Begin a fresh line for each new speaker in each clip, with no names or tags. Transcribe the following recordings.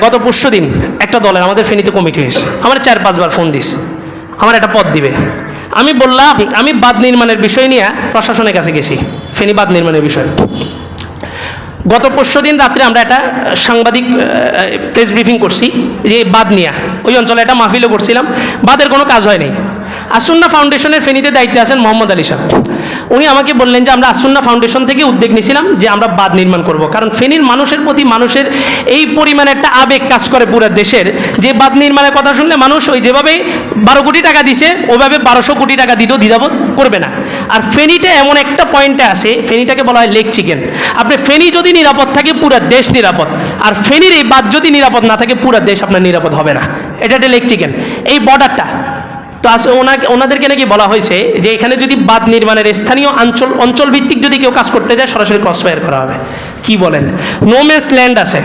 গত পরশু দিন একটা দলের আমাদের ফেনীতে কমিটি হয়েছে। আমার চার, পাঁচবার ফোন দিস আমার একটা পদ দিবে। আমি বললাম, আমি বাঁধ নির্মাণের বিষয় নিয়ে প্রশাসনের কাছে গেছি। ফেনী বাঁধ নির্মাণের বিষয়। গত পরশু দিন রাত্রে আমরা একটা সাংবাদিক প্রেস ব্রিফিং করছি যে বাদ নিয়া। ওই অঞ্চলে একটা মাহফিলও করছিলাম। বাদের কোনো কাজ হয়নি। আসুন্না ফাউন্ডেশনের ফেনীতে দায়িত্বে আছেন মোহাম্মদ আলী সাহেব। উনি আমাকে বললেন যে, আমরা আসুন্না ফাউন্ডেশন থেকে উদ্যোগ নিয়েছিলাম যে, আমরা বাদ নির্মাণ করব। কারণ ফেনীর মানুষের প্রতি মানুষের এই পরিমাণে একটা আবেগ কাজ করে পুরো দেশের। যে বাদ নির্মাণের কথা শুনলে মানুষ ওই যেভাবে বারো কোটি টাকা দিছে, ওইভাবে বারোশো কোটি টাকা দিতেও দ্বিধাবোধ করবে না। আর ফেনীতে এমন একটা পয়েন্টে আছে, ফেনীটাকে বলা হয় লেক চিকেন আপনি ফেনী যদি নিরাপদ থাকে, পুরো দেশ নিরাপদ। আর ফেনীর এই বাদ যদি নিরাপদ না থাকে, পুরো দেশ আপনার নিরাপদ হবে না। এটা একটা লেক চিকেন এই বর্ডারটা তো আস ওনাকে ওনাদেরকে নাকি বলা হয়েছে যে এখানে যদি বাঁধ নির্মাণের স্থানীয় অঞ্চল অঞ্চল ভিত্তিক যদি কেউ কাজ করতে যায়, সরাসরি ক্রস ফায়ার করা হবে। কি বলেন? নোমেন্স ল্যান্ড আছে।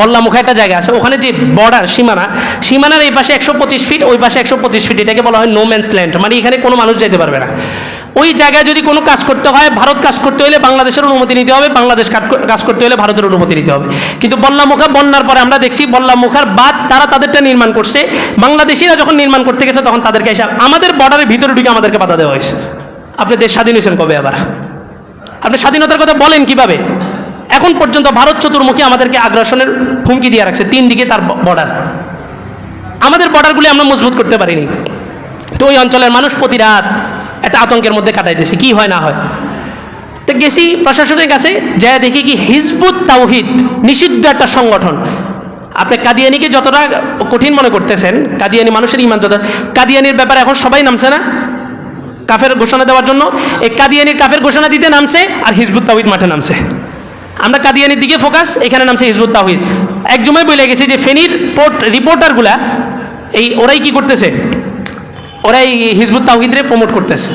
বললাম মুখে একটা জায়গা আছে। ওখানে যে বর্ডার সীমানা, সীমানার এই পাশে একশো পঁচিশ ফিট ওই পাশে একশো পঁচিশ ফিট এটাকে বলা হয় নোমেন্স ল্যান্ড মানে এখানে কোনো মানুষ যেতে পারবে না। ওই জায়গায় যদি কোনো কাজ করতে হয়, ভারত কাজ করতে হলে বাংলাদেশের অনুমতি নিতে হবে, বাংলাদেশ কাজ- করতে হলে ভারতের অনুমতি নিতে হবে। কিন্তু বল্লামুখা বন্যার পরে আমরা দেখছি বল্লামুখার বাদ তারা তাদেরটা নির্মাণ করছে। বাংলাদেশিরা যখন নির্মাণ করতে গেছে, তখন তাদেরকে এসে আমাদের বর্ডারের ভিতরে ঢুকে আমাদেরকে বাধা দেওয়া হয়েছে। আপনি দেশ স্বাধীন হয়েছেন কবে আবার? আপনি স্বাধীনতার কথা বলেন কীভাবে? এখন পর্যন্ত ভারত চতুর্মুখী আমাদেরকে আগ্রাসনের হুমকি দিয়ে রাখছে তিন দিকে তার বর্ডার আমাদের বর্ডারগুলি আমরা মজবুত করতে পারিনি। তো ওই অঞ্চলের মানুষ প্রতি রাত একটা আতঙ্কের মধ্যে কাটাইতেছে, কি হয় না হয়? তো গেছি, প্রশাসনের কাছে যা দেখি কি হিজবুত তাওহিদ নিষিদ্ধ একটা সংগঠন। আপনি কাদিয়ানিকে যতটা কঠিন মনে করতেছেন, কাদিয়ানি মানুষের ইমান যত কাদিয়ানির ব্যাপারে এখন সবাই নামছে না? কাফের ঘোষণা দেওয়ার জন্য। এই কাদিয়ানির কাফের ঘোষণা দিতে নামছে আর হিজবুত তাওহিদ মাঠে নামছে। আমরা কাদিয়ানির দিকে ফোকাস এখানে নামছে হিজবুত তাওহিদ। এক জমায় বলে গেছে যে ফেনীর পোর্ট রিপোর্টারগুলা এই ওরাই কি করতেছে? ওরাই হিজবুত তাওহিদরে প্রমোট করতেছে।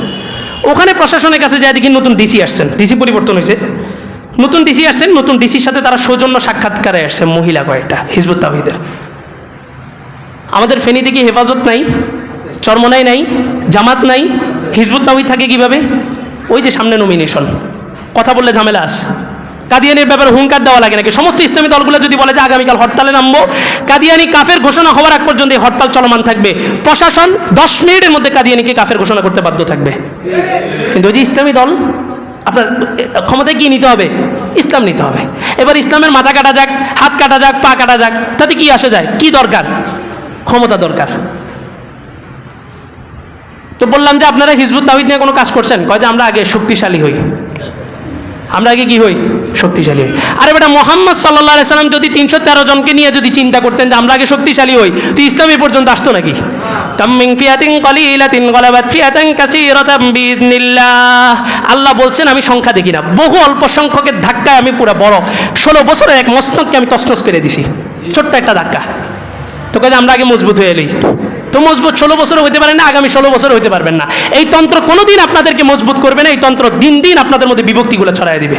ওখানে প্রশাসনের কাছে যা দেখি নতুন ডিসি আসছেন ডিসি পরিবর্তন হয়েছে নতুন ডিসি আসছেন, নতুন ডিসির সাথে তারা সৌজন্য সাক্ষাৎকারে আসছে, মহিলা কয়েকটা, হিজবুত তাওহিদের। আমাদের ফেনীতে কি হেফাজত নাই, চরমনাই নাই, জামাত নাই, হিজবুত তাওহিদ থাকে কীভাবে? ওই যে সামনে নমিনেশন কথা বললে ঝামেলা আস কাদিয়ানির ব্যাপারে হুঙ্কার দেওয়া লাগে নাকি? সমস্ত ইসলামী দলগুলো যদি বলে যে আগামীকাল হরতালে নামবো, কাদিয়ানি কাফের ঘোষণা হওয়ার আগ পর্যন্ত এই হরতাল চলমান থাকবে। প্রশাসন দশ মিনিটের মধ্যে কাদিয়ানিকে কাফের ঘোষণা করতে বাধ্য থাকবে। কিন্তু ওই যে ইসলামী দল, আপনার ক্ষমতায় কি নিতে হবে। ইসলাম নিতে হবে। এবার ইসলামের মাথা কাটা যাক, হাত কাটা যাক, পা কাটা যাক, তাতে কি আসে যায়? কি দরকার? ক্ষমতা দরকার। তো বললাম যে আপনারা হিজবুত তাহিদ নিয়ে কোনো কাজ করছেন? কয় যে আমরা আগে শক্তিশালী হই। আমরা আগে কি হই? শক্তিশালী হই। আরে বেটা, মোহাম্মদ সাল্লাহ সাল্লাম যদি তিনশো তেরো জনকে নিয়ে যদি চিন্তা করতেন যে আমরা আগে শক্তিশালী হই তো ইসলামী পর্যন্ত আসতো নাকি? আল্লাহ বলছেন, আমি সংখ্যা দেখি না। বহু অল্প সংখ্যকের ধাক্কায় আমি পুরো বড়। ষোলো বছরের এক মস্তককে আমি তছনছ করে দিছি। ছোট্ট একটা ধাক্কা। তো কাজে আমরা আগে মজবুত হয়ে এলি। তো মজবুত ষোলো বছর হইতে পারেন না, আগামী ষোলো বছর হতে পারবেন না। এই তন্ত্র কোনোদিন আপনাদেরকে মজবুত করবে না, এই তন্ত্র দিন দিন আপনাদের মধ্যে বিভক্তিগুলো ছড়াই দিবে।